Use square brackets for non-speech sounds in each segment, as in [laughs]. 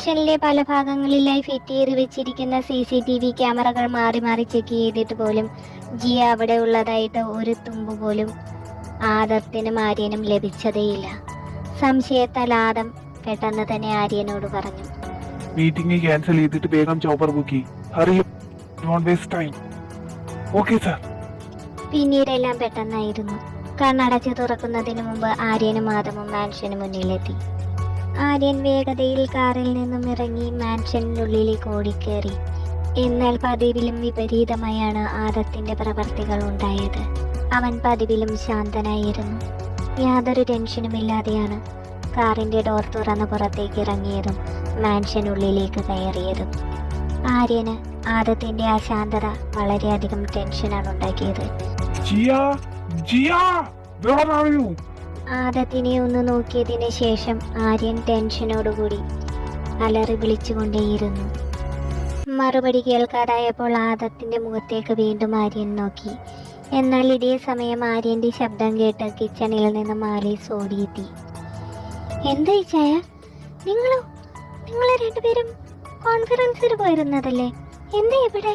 മാൻഷനിലെ പല ഭാഗങ്ങളിലായി ഫിറ്റ് ചെയ്ത് വെച്ചിരിക്കുന്ന സി സി ടി വി ക്യാമറകൾ മാറി മാറി ചെക്ക് ചെയ്തിട്ട് പോലും ജിയ അവിടെ ഉള്ളതായിട്ട് ഒരു തുമ്പ് പോലും ആദത്തിനും ആര്യനും ലഭിച്ചതേയില്ല. സംശയത്താൽ ആദം പെട്ടെന്ന് തന്നെ ആര്യനോട് പറഞ്ഞു. മീറ്റിംഗ് ക്യാൻസൽ ചെയ്തിട്ട് വേഗം chopper book hurry don't waste time okay sir പിന്നീടെല്ലാം പെട്ടെന്നായിരുന്നു. കണ്ണടച്ച് തുറക്കുന്നതിന് മുമ്പ് ആര്യനും ആദമും മാൻഷന് മുന്നിലെത്തി. ആര്യൻ വേഗതയിൽ കാറിൽ നിന്നും ഇറങ്ങി മാൻഷനുള്ളിലേക്ക് ഓടിക്കേറി. എന്നാൽ പതിവിലും വിപരീതമായാണ് ആദത്തിന്റെ പ്രവർത്തികൾ ഉണ്ടായത്. അവൻ പതിവിലും ശാന്തനായിരുന്നു. യാതൊരു ടെൻഷനുമില്ലാതെയാണ് കാറിന്റെ ഡോർ തുറന്ന് പുറത്തേക്ക് ഇറങ്ങിയതും മാൻഷനുള്ളിലേക്ക് കയറിയതും. ആര്യന് ആദത്തിന്റെ ശാന്തത വളരെയധികം ടെൻഷനാണ് ഉണ്ടാക്കിയത്. ജിയ ജിയ ആദത്തിനെ ഒന്ന് നോക്കിയതിന് ശേഷം ആര്യൻ ടെൻഷനോടുകൂടി അലറി വിളിച്ചുകൊണ്ടേയിരുന്നു. മറുപടി കേൾക്കാതായപ്പോൾ ആദത്തിന്റെ മുഖത്തേക്ക് വീണ്ടും ആര്യൻ നോക്കി. എന്നാൽ ഇതേ സമയം ആര്യന്റെ ശബ്ദം കേട്ട് കിച്ചണിൽ നിന്ന് ആലീസ് ഓടിയെത്തി എന്തായി ചായ? നിങ്ങളോ? നിങ്ങൾ രണ്ടുപേരും കോൺഫറൻസിൽ പോയിരുന്നതല്ലേ? എന്താ ഇവിടെ?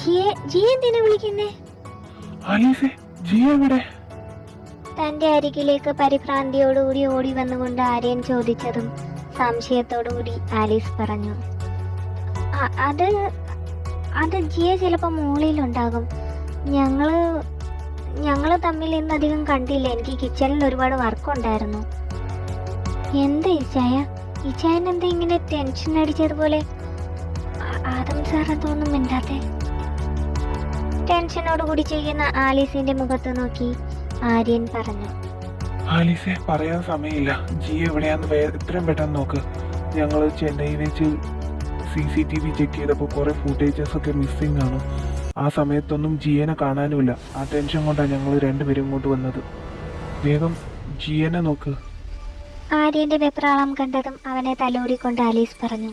ജിയെ ജിയെ എന്തിനാ വിളിക്കുന്നേ? ജിയ എവിടെ? തന്റെ അരികിലേക്ക് പരിഭ്രാന്തിയോടുകൂടി ഓടി വന്നുകൊണ്ട് ആര്യൻ ചോദിച്ചതും സംശയത്തോടുകൂടി ആലീസ് പറഞ്ഞു. അത് അത് ജിയ ചിലപ്പോൾ മുകളിലുണ്ടാകും ഞങ്ങൾ ഞങ്ങൾ തമ്മിൽ ഇന്നധികം കണ്ടില്ല. എനിക്ക് കിച്ചണിൽ ഒരുപാട് വർക്കുണ്ടായിരുന്നു. എന്താ ഇച്ചായ ഇച്ചായൻ എന്താ ഇങ്ങനെ ടെൻഷൻ അടിച്ചതുപോലെ? ആദം സാർ അതൊന്നും മിണ്ടാത്തെ? ടെൻഷനോടുകൂടി ചെയ്യുന്ന ആലീസിന്റെ മുഖത്ത് നോക്കി. ആര്യൻ പറഞ്ഞു. ആലീസെ പറയാൻ സമയമില്ല. ജി എവിടെയാന്ന് എത്രയും പെട്ടെന്ന് നോക്ക്. ഞങ്ങൾ ചെന്നൈ വെച്ച് C C T V check ചെയ്തപ്പോൾ കുറെ ഫുട്ടേജസ് ഒക്കെ മിസ്സിംഗ് ആണ്. ആ സമയത്തൊന്നും ജിയനെ കാണാനുമില്ല. ആ ടെൻഷൻ കൊണ്ടാണ് ഞങ്ങൾ രണ്ടുപേരും ഇങ്ങോട്ട് വന്നത്. വേഗം ജിയനെ നോക്ക്. ആര്യന്റെ വെപ്രാളം കണ്ടതും അവനെ തലോടിക്കൊണ്ട് ആലീസ് പറഞ്ഞു.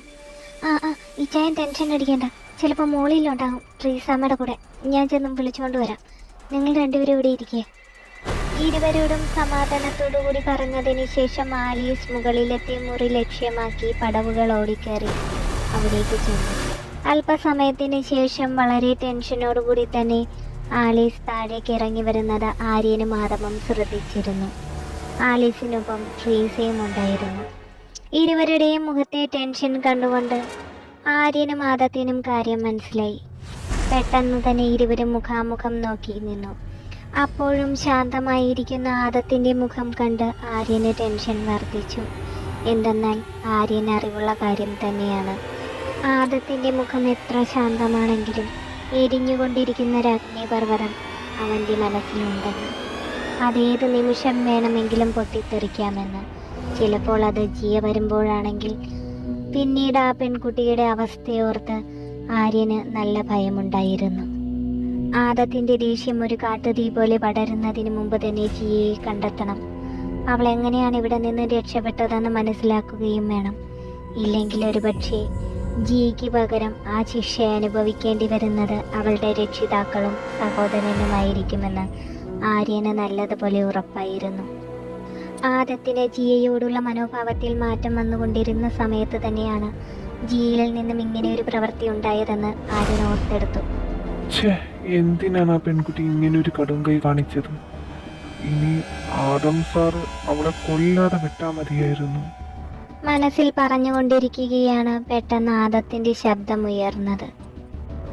ആ ആ ഇച്ചായൻ ടെൻഷൻ അടിക്കണ്ട. ചിലപ്പോൾ മോളിലുണ്ടാകും ട്രീസാമ്മയുടെ കൂടെ. ഞാൻ ചെന്നും വിളിച്ചുകൊണ്ട് വരാം. നിങ്ങൾ രണ്ടുപേരും ഇവിടെ ഇരിക്കേ. ഇരുവരോടും സമാധാനത്തോടുകൂടി പറഞ്ഞതിന് ശേഷം ആലീസ് മുകളിലെത്തി മുറി ലക്ഷ്യമാക്കി പടവുകൾ ഓടിക്കേറി അവിടേക്ക് ചെന്നു. അല്പസമയത്തിന് ശേഷം വളരെ ടെൻഷനോടുകൂടി തന്നെ ആലീസ് താഴേക്ക് ഇറങ്ങി വരുന്നത് ആര്യനും ആദമും ശ്രദ്ധിച്ചിരുന്നു. ആലീസിനൊപ്പം ട്രീസയും ഉണ്ടായിരുന്നു. ഇരുവരുടെയും മുഖത്തെ ടെൻഷൻ കണ്ടുകൊണ്ട് ആര്യനും ആദത്തിനും കാര്യം മനസ്സിലായി. പെട്ടെന്ന് തന്നെ ഇരുവരും മുഖാമുഖം നോക്കി നിന്നു. അപ്പോഴും ശാന്തമായിരിക്കുന്ന ആദത്തിന്റെ മുഖം കണ്ട് ആര്യന് ടെൻഷൻ വർദ്ധിച്ചു. എന്തെന്നാൽ ആര്യൻ അറിവുള്ള കാര്യം തന്നെയാണ്. ആദത്തിന്റെ മുഖം എത്ര ശാന്തമാണെങ്കിലും എരിഞ്ഞുകൊണ്ടിരിക്കുന്ന രാജ്ഞിപർവതം അവന്റെ മനസ്സിലുണ്ടെന്ന്. അതേത് നിമിഷം വേണമെങ്കിലും പൊട്ടിത്തെറിക്കാമെന്ന്. ചിലപ്പോൾ അത് ജിയ വരുമ്പോഴാണെങ്കിൽ പിന്നീട് ആ പെൺകുട്ടിയുടെ അവസ്ഥയോർത്ത് ആര്യന് നല്ല ഭയമുണ്ടായിരുന്നു. ആദത്തിന്റെ ദേഷ്യം ഒരു കാട്ടുതീ പോലെ പടരുന്നതിന് മുമ്പ് തന്നെ ജിയെ കണ്ടെത്തണം. അവൾ എങ്ങനെയാണ് ഇവിടെ നിന്ന് രക്ഷപ്പെട്ടതെന്ന് മനസ്സിലാക്കുകയും വേണം. ഇല്ലെങ്കിൽ ഒരുപക്ഷെ ജിയ്ക്ക് പകരം ആ ശിക്ഷ അനുഭവിക്കേണ്ടി വരുന്നത് അവളുടെ രക്ഷിതാക്കളും സഹോദരനുമായിരിക്കുമെന്ന് ആര്യന് നല്ലതുപോലെ ഉറപ്പായിരുന്നു. ആദത്തിന് ജിയയോടുള്ള മനോഭാവത്തിൽ മാറ്റം വന്നുകൊണ്ടിരുന്ന സമയത്ത് തന്നെയാണ് ജിയയിൽ നിന്നും ഇങ്ങനെ ഒരു പ്രവൃത്തി ഉണ്ടായതെന്ന് ആര്യൻ ഓർത്തെടുത്തു. എന്തിനാണ് ആ പെൺകുട്ടി ഇങ്ങനെ ഒരു കടും കൈ കാണിച്ചത്? ഇനി ആദം സാർ അവളെ കൊല്ലാതെ വിട്ടാ മതിയായിരുന്നു. മനസ്സിൽ പറഞ്ഞുകൊണ്ടിരിക്കുകയാണ് പെട്ടെന്ന് ആദത്തിന്റെ ശബ്ദം ഉയർന്നത്.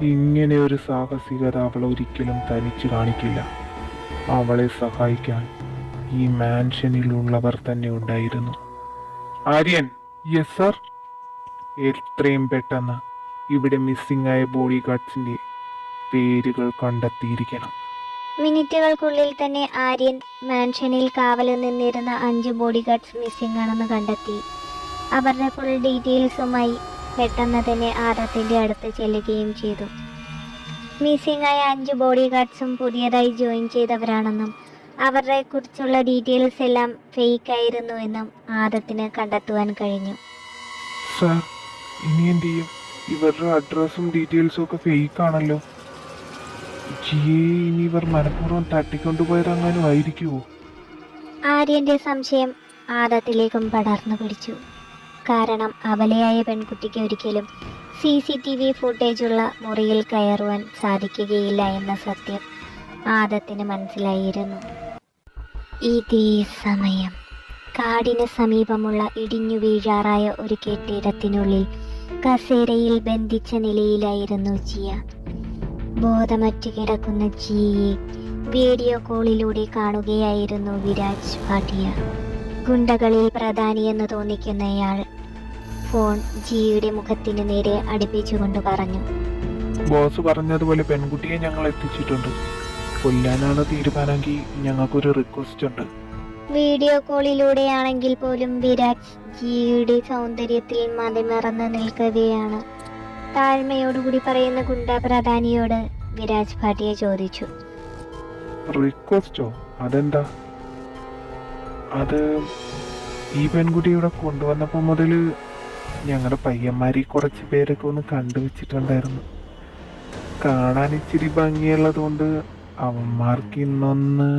ഇങ്ങനെ ഒരു സാഹസികത അവൾ ഒരിക്കലും തനിച്ച് കാണിക്കില്ല. അവളെ സഹായിക്കാൻ ഈ മാൻഷനിലുള്ളവർ തന്നെ ഉണ്ടായിരുന്നു. Aryan yes sir? എത്രയും പെട്ടെന്ന് ഇവിടെ മിസ്സിംഗ് ആയ ബോഡി ഗാർഡ്സിന്റെ പേരുകൾ കണ്ടെത്തിയിരിക്കണം. മിനിറ്റുകൾക്കുള്ളിൽ തന്നെ ആര്യൻ മാൻഷനിൽ കാവലിൽ നിന്നിരുന്ന അഞ്ച് ബോഡി ഗാർഡ്സ് മിസ്സിംഗ് ആണെന്ന് കണ്ടെത്തി. അവരുടെ ഫുൾ ഡീറ്റെയിൽസുമായി പെട്ടെന്ന് തന്നെ ആദത്തിന്റെ അടുത്ത് ചെല്ലുകയും ചെയ്തു. മിസ്സിംഗ് ആയ അഞ്ച് ബോഡി ഗാർഡ്സും പുതിയതായി ജോയിൻ ചെയ്തവരാണെന്നും അവരുടെ കുറിച്ചുള്ള ഡീറ്റെയിൽസ് എല്ലാം ഫേക്ക് ആയിരുന്നു എന്നും ആദത്തിന് കണ്ടെത്തുവാൻ കഴിഞ്ഞു. സാർ ഇനി എന്ത് ചെയ്യും? ഇവരുടെ അഡ്രസ്സും ഡീറ്റെയിൽസും ഒക്കെ ഫേക്ക് ആണല്ലോ. ജിയെ ഇനി ഇവർ മനഃപൂർവം ആയിരിക്കുമോ ആര്യന്റെ സംശയം ആദത്തിലേക്കും പടർന്നു പിടിച്ചു. കാരണം അബലയായ പെൺകുട്ടിക്ക് ഒരിക്കലും സി സി ടി വി ഫുട്ടേജുള്ള മുറിയിൽ കയറുവാൻ സാധിക്കുകയില്ല എന്ന സത്യം ആദത്തിന് മനസ്സിലായിരുന്നു. ഇതേ സമയം കാടിന് സമീപമുള്ള ഇടിഞ്ഞു വീഴാറായ ഒരു കെട്ടിടത്തിനുള്ളിൽ കസേരയിൽ ബന്ധിച്ച നിലയിലായിരുന്നു ജിയ. ബോധമറ്റു കിടക്കുന്ന ജിയെ വീഡിയോ കോളിലൂടെ കാണുകയായിരുന്നു വിരാജ് ഭാട്ടിയ ഗുണ്ടകളിൽ പ്രധാനിയെന്ന് തോന്നിക്കുന്നയാൾ ഫോൺ ജിയുടെ മുഖത്തിന് നേരെ അടുപ്പിച്ചുകൊണ്ട് പറഞ്ഞു. ബോസ് പറഞ്ഞതുപോലെ പെൺകുട്ടിയെ ഞങ്ങൾ എത്തിച്ചിട്ടുണ്ട്. കൊല്ലാനാണ് തീരുമാനമെങ്കിൽ ഞങ്ങൾക്കൊരു റിക്വസ്റ്റ് ഉണ്ട്. വീഡിയോ കോളിലൂടെയാണെങ്കിൽ പോലും വിരാജ് ജിയുടെ സൗന്ദര്യത്തിൽ മതിമറന്ന് നിൽക്കുകയാണ്. താഴ്മയോടുകൂടി പറയുന്ന ഗുണ്ട പ്രധാനിയോട് വിരാജ് ഭാട്ടിയെ ചോദിച്ചു. റിക്വസ്റ്റോ? അതെന്താ? അത് ഈ പെൺകുട്ടി ഇവിടെ കൊണ്ടുവന്നപ്പോൾ മുതൽ ഞങ്ങളുടെ പയ്യന്മാരി കുറച്ച് പേരൊക്കെ ഒന്ന് കണ്ടുവച്ചിട്ടുണ്ടായിരുന്നു കാണാൻ ഇച്ചിരി ഭംഗിയുള്ളത് കൊണ്ട് അവന്മാർക്ക് ഇന്നൊന്ന്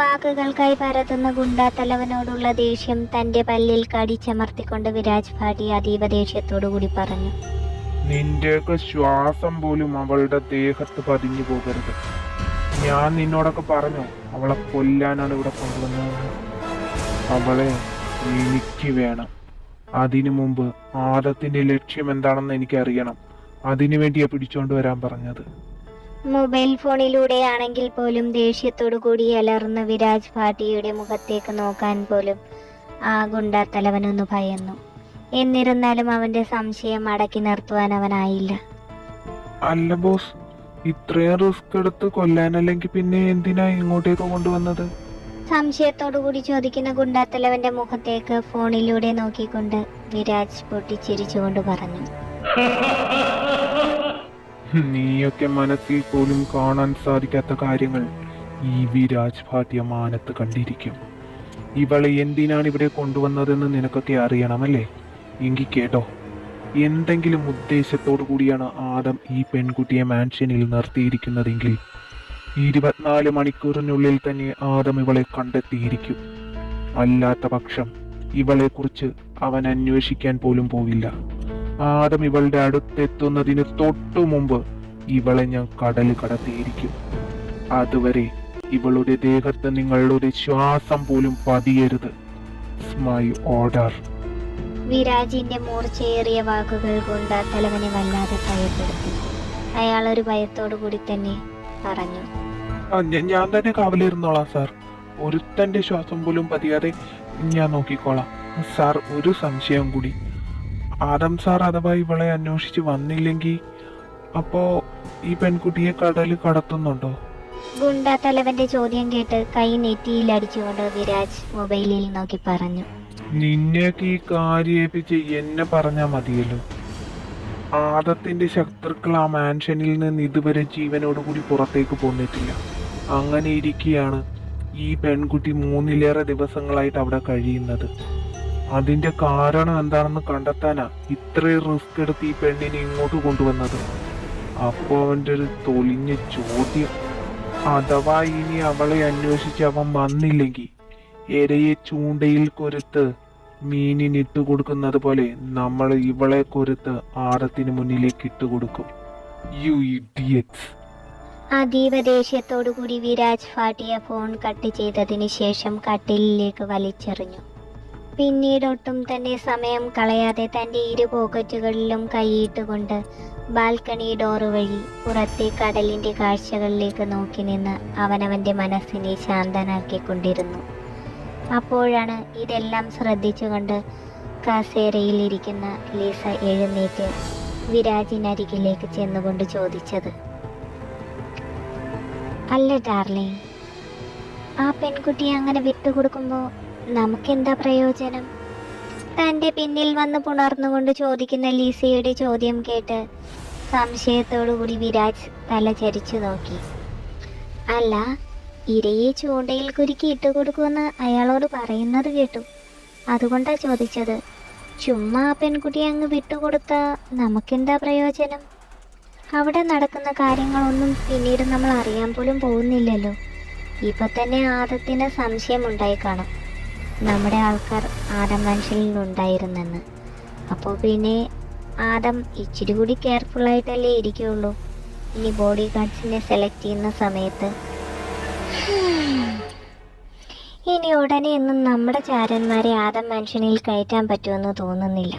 വാക്കുകൾക്കായി പരത്തുന്ന ഗുണ്ടാത്തലവനോടുള്ള ദേഷ്യം തന്റെ പല്ലിൽ കടിച്ചമർത്തിക്കൊണ്ട് വിരാജ് ഭാട്ടി അതീവ ദേഷ്യത്തോടുകൂടി പറഞ്ഞു. നിന്റെയൊക്കെ ശ്വാസം പോലും അവളുടെ ദേഹത്ത് പതിഞ്ഞു പോകരുത്. ഞാൻ നിന്നോടൊക്കെ പറഞ്ഞു അവളെ കൊല്ലാനാണ് ഇവിടെ കൊണ്ടുവന്നത് അവളെ എനിക്ക് വേണം. അതിനു മുമ്പ് ആദത്തിന്റെ ലക്ഷ്യം എന്താണെന്ന് എനിക്കറിയണം. അതിനു വേണ്ടിയാ പിടിച്ചോണ്ട് വരാൻ പറഞ്ഞത്. മൊബൈൽ ഫോണിലൂടെ ആണെങ്കിൽ പോലും ദേഷ്യത്തോടു കൂടി അലർന്ന വിരാജ് ഭാട്ടിയുടെ മുഖത്തേക്ക് നോക്കാൻ പോലും ആ ഗുണ്ടാത്തലവനൊന്ന് ഭയന്നു. എന്നിരുന്നാലും അവന്റെ സംശയം അടക്കി നിർത്തുവാൻ അവനായില്ല. അല്ല ബോസ് ഇത്രയും റിസ്ക് എടുത്ത് കൊല്ലാനല്ലെങ്കിൽ പിന്നെ എന്തിനാ ഇങ്ങോട്ടേക്ക് കൊണ്ടുവന്നത്? സംശയത്തോടു കൂടി ചോദിക്കുന്ന ഗുണ്ടാത്തലവന്റെ മുഖത്തേക്ക് ഫോണിലൂടെ നോക്കിക്കൊണ്ട് വിരാജ് പൊട്ടിച്ചിരിച്ചുകൊണ്ട് പറഞ്ഞു. [laughs] നീയൊക്കെ മനസ്സിൽ പോലും കാണാൻ സാധിക്കാത്ത കാര്യങ്ങൾ ഈ വിരാജ് ഭാട്ടിയ മാനത്ത് കണ്ടിരിക്കും. ഇവളെ എന്തിനാണ് ഇവിടെ കൊണ്ടുവന്നതെന്ന് നിനക്കൊക്കെ അറിയണമല്ലേ? എങ്കിൽ കേട്ടോ എന്തെങ്കിലും ഉദ്ദേശത്തോടു കൂടിയാണ് ആദം ഈ പെൺകുട്ടിയെ മാൻഷനിൽ നിർത്തിയിരിക്കുന്നതെങ്കിൽ. ഇരുപത്തിനാല് മണിക്കൂറിനുള്ളിൽ തന്നെ ആദം ഇവളെ കണ്ടെത്തിയിരിക്കും. അല്ലാത്ത പക്ഷം ഇവളെക്കുറിച്ച് അവൻ അന്വേഷിക്കാൻ പോലും പോവില്ല. ആദം ഇവളുടെ അടുത്തെത്തുന്നതിന് തൊട്ടു മുമ്പ് ഇവളെ ഞാൻ കടൽ കടത്തിയിരിക്കും. അതുവരെ ഇവളുടെ ദേഹത്ത് നിങ്ങളുടെ ശ്വാസം പോലും പതിയരുത്. മൈ ഓർഡർ വിരാജിന്റെ മൂർച്ചയേറിയ വാക്കുകൾ കൊണ്ട് തലവനെ വല്ലാതെ ഭയപ്പെടുത്തി. അയാൾ ഒരു ഭയത്തോടു കൂടി തന്നെ പറഞ്ഞു. ഞാൻ തന്നെ കാവലിരുന്നോളാം സാർ. ഒരുത്തന്റെ ശ്വാസം പോലും പതിയാതെ ഞാൻ നോക്കിക്കോളാം. സാർ ഒരു സംശയം കൂടി. ആദം സാർ അഥവാ ഇവളെ അന്വേഷിച്ച് വന്നില്ലെങ്കിൽ അപ്പോ ഈ പെൺകുട്ടിയെ കടൽ കടത്തുന്നുണ്ടോ? ഗുണ്ടാത്തലവന്റെ ചോദ്യം കേട്ട് കൈ നെറ്റിയിൽ അടിച്ചുകൊണ്ട് വിരാജ് മൊബൈലിൽ നോക്കി പറഞ്ഞു. നിന്നെയൊക്കെ ഈ കാര്യേപ്പിച്ച് എന്നെ പറഞ്ഞാ മതിയല്ലോ. ആദത്തിന്റെ ശത്രുക്കൾ ആ മാൻഷനിൽ നിന്ന് ഇതുവരെ ജീവനോടുകൂടി പുറത്തേക്ക് പോന്നിട്ടില്ല. അങ്ങനെ ഇരിക്കുകയാണ് ഈ പെൺകുട്ടി മൂന്നിലേറെ ദിവസങ്ങളായിട്ട് അവിടെ കഴിയുന്നത്. അതിന്റെ കാരണം എന്താണെന്ന് കണ്ടെത്താനാ ഇത്രയും റിസ്ക് എടുത്ത് ഈ പെണ്ണിനെ ഇങ്ങോട്ട് കൊണ്ടുവന്നത്. അപ്പോ അവന്റെ ഒരു തൊലിഞ്ഞ ചോദ്യം. അഥവാ ഇനി അവളെ അന്വേഷിച്ച് അവൻ വന്നില്ലെങ്കിൽ എരയെ ചൂണ്ടയിൽ കൊരുത്ത് മീനിനിട്ട് കൊടുക്കുന്നത് പോലെ നമ്മൾ ഇവളെ കൊരുത്ത് ആറത്തിന് മുന്നിലേക്ക് ഇട്ട് കൊടുക്കും. യു ഇഡിയറ്റ്സ് അതീവ ദേഷ്യത്തോടു കൂടി വിരാജ് ഫാട്ടിയ ഫോൺ കട്ട് ചെയ്തതിനു ശേഷം കട്ടിലിലേക്ക് വലിച്ചെറിഞ്ഞു. പിന്നീട് ഒട്ടും തന്നെ സമയം കളയാതെ തന്റെ ഇരു പോക്കറ്റുകളിലും കൈയിട്ടുകൊണ്ട് ബാൽക്കണി ഡോറ് വഴി പുറത്തെ കടലിന്റെ കാഴ്ചകളിലേക്ക് നോക്കി നിന്ന് അവനവന്റെ മനസ്സിനെ ശാന്തനാക്കിക്കൊണ്ടിരുന്നു. അപ്പോഴാണ് ഇതെല്ലാം ശ്രദ്ധിച്ചുകൊണ്ട് കസേരയിലിരിക്കുന്ന ലീസ എഴുന്നേറ്റ് വിരാജിനരികിലേക്ക് ചെന്നുകൊണ്ട് ചോദിച്ചത് അല്ല ഡാർലിംഗ് ആ പെൺകുട്ടിയെ അങ്ങനെ വിട്ടുകൊടുക്കുമ്പോൾ നമുക്കെന്താ പ്രയോജനം? തന്റെ പിന്നിൽ വന്ന് പുണർന്നുകൊണ്ട് ചോദിക്കുന്ന ലീസയുടെ ചോദ്യം കേട്ട് സംശയത്തോടുകൂടി വിരാജ് തല ചരിച്ചു നോക്കി. അല്ല ഇരയെ ചൂണ്ടയിൽ കുരുക്കി ഇട്ട് കൊടുക്കുമെന്ന് അയാളോട് പറയുന്നത് കേട്ടു. അതുകൊണ്ടാ ചോദിച്ചത്. ചുമ്മാ ആ പെൺകുട്ടിയെ അങ്ങ് വിട്ടുകൊടുത്ത നമുക്കെന്താ പ്രയോജനം? അവിടെ നടക്കുന്ന കാര്യങ്ങളൊന്നും പിന്നീട് നമ്മൾ അറിയാൻ പോലും പോകുന്നില്ലല്ലോ. ഇപ്പൊ തന്നെ ആദത്തിന് സംശയമുണ്ടായി കാണും. നമ്മുടെ ആൾക്കാർ ആദം മനുഷ്യനിൽ ഉണ്ടായിരുന്നെന്ന്. അപ്പോൾ പിന്നെ ആദം ഇച്ചിരി കൂടി കെയർഫുള്ളായിട്ടല്ലേ ഇരിക്കുള്ളൂ ഇനി ബോഡി ഗാർഡ്സിനെ സെലക്ട് ചെയ്യുന്ന സമയത്ത്. ഇനി ഉടനെ ഒന്നും നമ്മുടെ ചാരന്മാരെ ആദം മനുഷ്യനിൽ കയറ്റാൻ പറ്റുമെന്ന് തോന്നുന്നില്ല.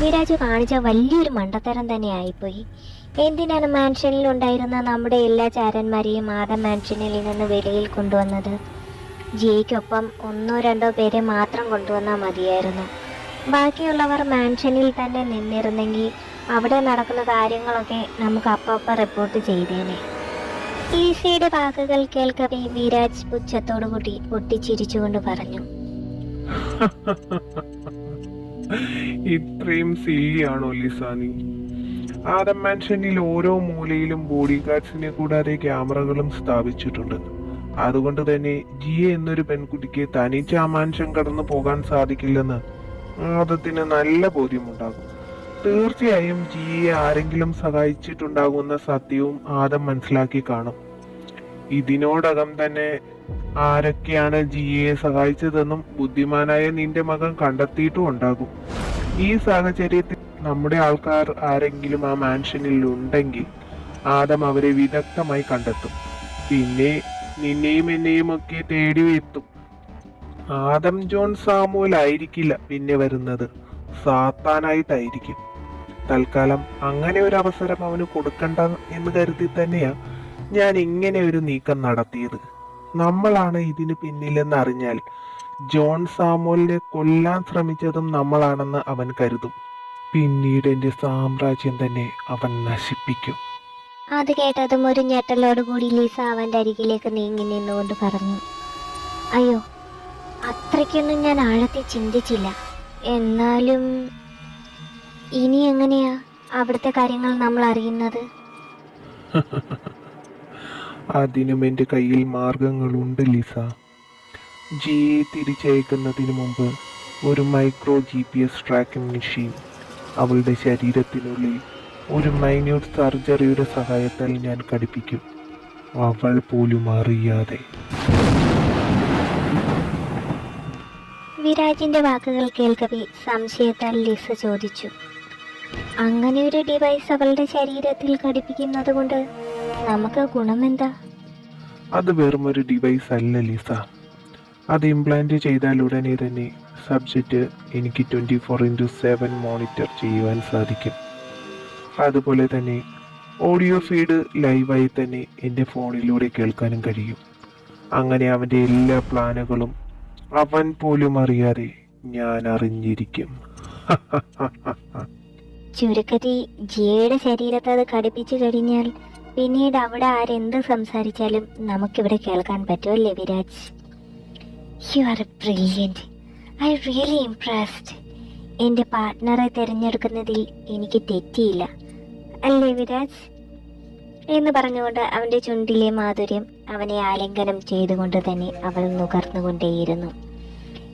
വിരാജ് കാണിച്ച വലിയൊരു മണ്ടത്തരം തന്നെ ആയിപ്പോയി. എന്തിനാണ് മാൻഷനിൽ ഉണ്ടായിരുന്ന നമ്മുടെ എല്ലാ ചാരന്മാരെയും ആദം മാൻഷനിൽ നിന്ന് വെളിയിൽ കൊണ്ടുവന്നത്? ജിയ്ക്കൊപ്പം ഒന്നോ രണ്ടോ പേരെ മാത്രം കൊണ്ടുവന്നാൽ മതിയായിരുന്നു. ബാക്കിയുള്ളവർ മാൻഷനിൽ തന്നെ നിന്നിരുന്നെങ്കിൽ അവിടെ നടക്കുന്ന കാര്യങ്ങളൊക്കെ നമുക്ക് അപ്പപ്പം റിപ്പോർട്ട് ചെയ്തേനെ. ഈസയുടെ വാക്കുകൾ കേൾക്കവേ വിരാജ് പുച്ഛത്തോടു കൂടി പൊട്ടിച്ചിരിച്ചുകൊണ്ട് പറഞ്ഞു. [laughs] ഇത്രയും സില്ലിയാണോ ലിസാനി? ആദം മാൻഷനിൽ ഓരോ മൂലയിലും ബോഡി ഗാർഡ്സിനെ കൂടാതെ ക്യാമറകളും സ്ഥാപിച്ചിട്ടുണ്ട് അതുകൊണ്ട് തന്നെ ജിയ എന്നൊരു പെൺകുട്ടിക്ക് തനിച്ച് ആ കടന്നു പോകാൻ സാധിക്കില്ലെന്ന് ആദത്തിന് നല്ല ബോധ്യമുണ്ടാകും. തീർച്ചയായും ജിയെ ആരെങ്കിലും സഹായിച്ചിട്ടുണ്ടാകുന്ന സത്യവും ആദം മനസ്സിലാക്കി കാണും. ഇതിനോടകം തന്നെ ആരൊക്കെയാണ് ജിയെ സഹായിച്ചതെന്നും ബുദ്ധിമാനായ നിന്റെ മകൻ കണ്ടെത്തിയിട്ടും ഉണ്ടാകും. ഈ സാഹചര്യത്തിൽ നമ്മുടെ ആൾക്കാർ ആരെങ്കിലും ആ മാൻഷനിൽ ഉണ്ടെങ്കിൽ ആദം അവരെ വിദഗ്ധമായി കണ്ടെത്തും. പിന്നെ നിന്നെയും എന്നെയും ഒക്കെ തേടി എത്തും ആദം ജോൺ സാമുവൽ ആയിരിക്കില്ല പിന്നെ വരുന്നത്. സാത്താനായിട്ടായിരിക്കും. തൽക്കാലം അങ്ങനെ ഒരു അവസരം അവന് കൊടുക്കണ്ട എന്ന് കരുതി തന്നെയാ ഞാൻ ഇങ്ങനെ ഒരു നീക്കം നടത്തിയത്. നമ്മളാണ് ഇതിന് പിന്നിലെന്ന് അറിഞ്ഞാൽ ജോൺ സാമുവലിനെ കൊല്ലാൻ ശ്രമിച്ചതും നമ്മളാണെന്ന് അവൻ കരുതും. പിന്നീട് എന്റെ സാമ്രാജ്യം തന്നെ അവൻ നശിപ്പിക്കും. അത് കേട്ടതും ഒരു ഞെട്ടലോടുകൂടി ലീസ അവന്റെ അരികിലേക്ക് നീങ്ങി നിന്നുകൊണ്ട് പറഞ്ഞു അയ്യോ അത്രയ്ക്കൊന്നും ഞാൻ ആഴത്തിൽ ചിന്തിച്ചില്ല. എന്നാലും ഇനി എങ്ങനെയാ അവിടുത്തെ കാര്യങ്ങൾ നമ്മൾ അറിയുന്നത്? [laughs] അതിനും എന്റെ കയ്യിൽ മാർഗങ്ങളുണ്ട് ലിസ. ജിയെ തിരിച്ചയക്കുന്നതിന് മുമ്പ് ഒരു micro G P S tracking machine അവളുടെ ശരീരത്തിനുള്ളിൽ ഒരു മൈന്യൂട്ട് സർജറിയുടെ സഹായത്താൽ ഞാൻ കടിപ്പിക്കും. അവൾ പോലും അറിയാതെ. വിരാജിന്റെ വാക്കുകൾ കേൾക്കവേ സംശയത്താൽ ലിസ ചോദിച്ചു. അങ്ങനെ ഒരു ഡിവൈസ് അവളുടെ ശരീരത്തിൽ ഘടിപ്പിക്കുന്നത് കൊണ്ട് നമുക്ക് ഗുണമെന്താ? അത് വെറും ഒരു ഡിവൈസ് അല്ല ലിസ. അത് ഇംപ്ലാന്റ് ചെയ്താൽ ഉടനെ തന്നെ സബ്ജക്റ്റ് എനിക്ക് twenty four into seven monitor ചെയ്യുവാൻ സാധിക്കും. അതുപോലെ തന്നെ ഓഡിയോ ഫീഡ് ലൈവായി തന്നെ എന്റെ ഫോണിലൂടെ കേൾക്കാനും കഴിയും. അങ്ങനെ അവന്റെ എല്ലാ പ്ലാനുകളും അവൻ പോലും അറിയാതെ ഞാൻ അറിഞ്ഞിരിക്കും. ചുരുക്കത്തിൽ ജിയയുടെ ശരീരത്തെ അത് കടുപ്പിച്ചു കഴിഞ്ഞാൽ പിന്നീട് അവിടെ ആരെന്ത് സംസാരിച്ചാലും നമുക്കിവിടെ കേൾക്കാൻ പറ്റുമല്ലേ Viraj? You are brilliant I really impressed എന്റെ പാർട്ട്ണറെ തിരഞ്ഞെടുക്കുന്നതിൽ എനിക്ക് തെറ്റിയില്ല. അല്ലേ വിരാജ്? എന്ന് പറഞ്ഞുകൊണ്ട് അവന്റെ ചുണ്ടിലെ മാധുര്യം അവനെ ആലിംഗനം ചെയ്തുകൊണ്ട് തന്നെ അവൾ നുകർന്നുകൊണ്ടേയിരുന്നു.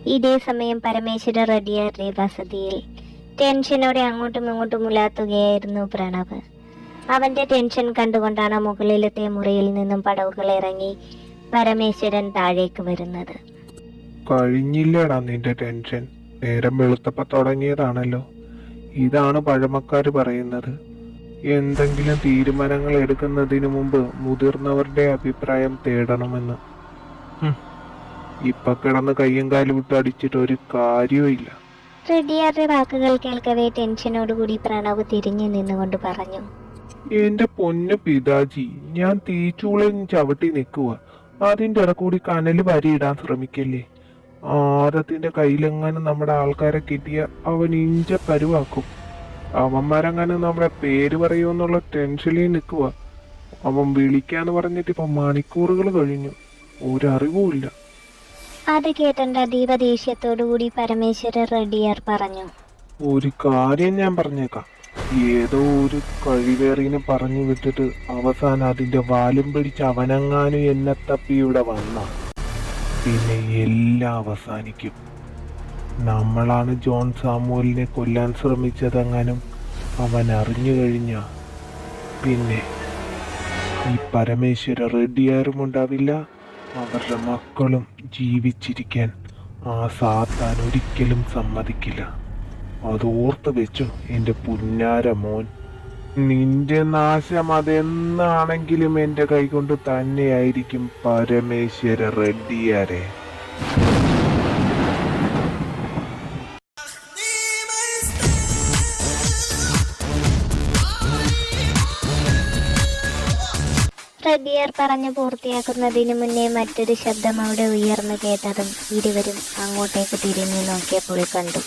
ഇതേ സമയം പരമേശ്വര റെഡിയാറിന്റെ വസതിയിൽ ടെൻഷനോടെ അങ്ങോട്ടും ഇങ്ങോട്ടും ഉലാത്തുകയായിരുന്നു പ്രണവ്. അവന്റെ ടെൻഷൻ കണ്ടുകൊണ്ടാണ് മുകളിലത്തെ മുറിയിൽ നിന്നും പടവുകൾ ഇറങ്ങി പരമേശ്വരൻ താഴേക്ക് വരുന്നത്. കഴിഞ്ഞില്ലടാ നിന്റെ ടെൻഷൻ? നേരം വെളുത്തപ്പ തുടങ്ങിയതാണല്ലോ. ഇതാണ് പഴമക്കാർ പറയുന്നത്. എന്തെങ്കിലും തീരുമാനങ്ങൾ എടുക്കുന്നതിന് മുമ്പ് മുതിർന്നവരുടെ അഭിപ്രായം തേടണമെന്ന്. ഇപ്പൊ കിടന്ന് കയ്യും കാലും വിട്ട് അടിച്ചിട്ട് ഒരു കാര്യവും റെഡിയാറുടെ വാക്കുകൾ കേൾക്കവേ ടെൻഷനോടുകൂടി പ്രണവ് തിരിഞ്ഞു നിന്നുകൊണ്ട് പറഞ്ഞു. എന്റെ പൊന്നു പിതാജി ഞാൻ തീച്ചൂളെ ചവിട്ടി നിൽക്കുക അതിന്റെ ഇടക്കൂടി കനൽ വരിയിടാൻ ശ്രമിക്കല്ലേ? ആദത്തിന്റെ കയ്യിലെങ്ങാനും നമ്മുടെ ആൾക്കാരെ കിട്ടിയ അവൻ ഇഞ്ച പരുവാക്കും അവന്മാരെങ്ങാനും നമ്മുടെ പേര് പറയുമെന്നുള്ള ടെൻഷനിൽ നിൽക്കുക അവൻ വിളിക്കാന്ന് പറഞ്ഞിട്ട് ഇപ്പൊ മണിക്കൂറുകൾ കഴിഞ്ഞു. ഒരറിവുമില്ല. അത് കേട്ടണ്ട ദീപ ദേഷ്യത്തോടുകൂടി പരമേശ്വര റെഡിയർ പറഞ്ഞു. ഒരു കാര്യം ഞാൻ പറഞ്ഞേക്കാം. ഏതോ ഒരു കഴിവേറിനെ പറഞ്ഞു വിട്ടിട്ട് അവസാനം അതിന്റെ വാലും പിടിച്ച് അവനങ്ങാനും എന്നെ തപ്പി ഇവിടെ വന്ന. പിന്നെ എല്ലാം അവസാനിക്കും. നമ്മളാണ് ജോൺ സാമുവലിനെ കൊല്ലാൻ ശ്രമിച്ചതെങ്ങാനും അവൻ അറിഞ്ഞു കഴിഞ്ഞ. പിന്നെ ഈ പരമേശ്വര റെഡ്ഡിയാരും ഉണ്ടാവില്ല. അവരുടെ മക്കളും ജീവിച്ചിരിക്കാൻ ആ സാത്താൻ ഒരിക്കലും സമ്മതിക്കില്ല. അത് ഓർത്ത് വെച്ചു എന്റെ പുന്നാര മോൻ. നിന്റെ നാശം അതെന്നാണെങ്കിലും എന്റെ കൈകൊണ്ട് തന്നെയായിരിക്കും പരമേശ്വര റെഡ്ഡിയാരെ പറഞ്ഞു പൂർത്തിയാക്കുന്നതിന് മുന്നേ മറ്റൊരു ശബ്ദം അവിടെ ഉയർന്നു കേട്ടതും ഇരുവരും അങ്ങോട്ടേക്ക് തിരിഞ്ഞു നോക്കിയപ്പോൾ കണ്ടു.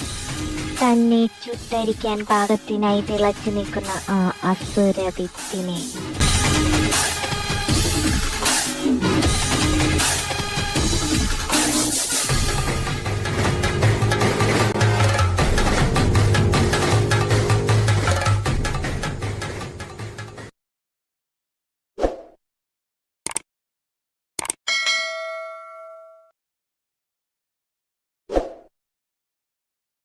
തന്നെ ചുട്ടരിക്കാൻ പാകത്തിനായി തിളച്ചു നിൽക്കുന്ന ആ അസുരവിത്തിനെ